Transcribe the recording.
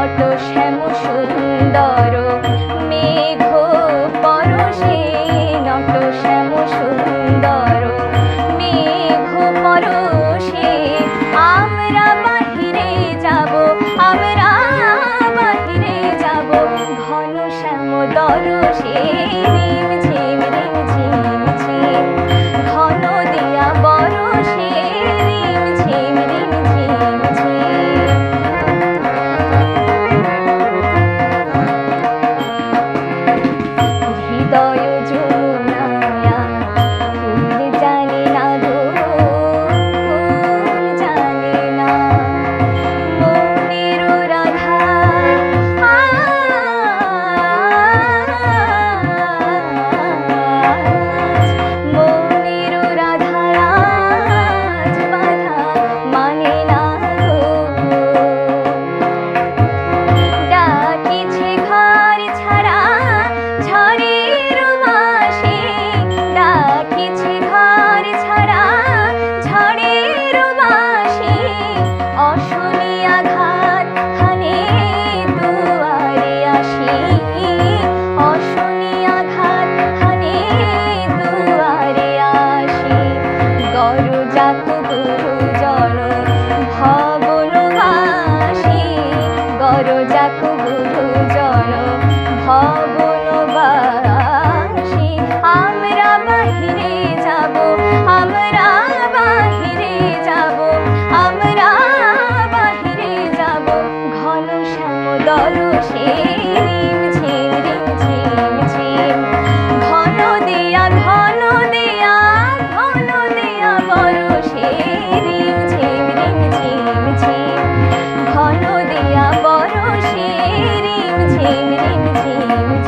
অট শ্যাম সুন্দর, মেঘ পরশে নট শ্যাম সুন্দর, মেঘ পরশে আমরা বাহিরে যাব, আমরা বাহিরে যাব। ঘন শ্যাম দরশে ঝিম 걸어 ঝিম ঘন দিয়া বরষে রিম ঝিম রিম ঝিম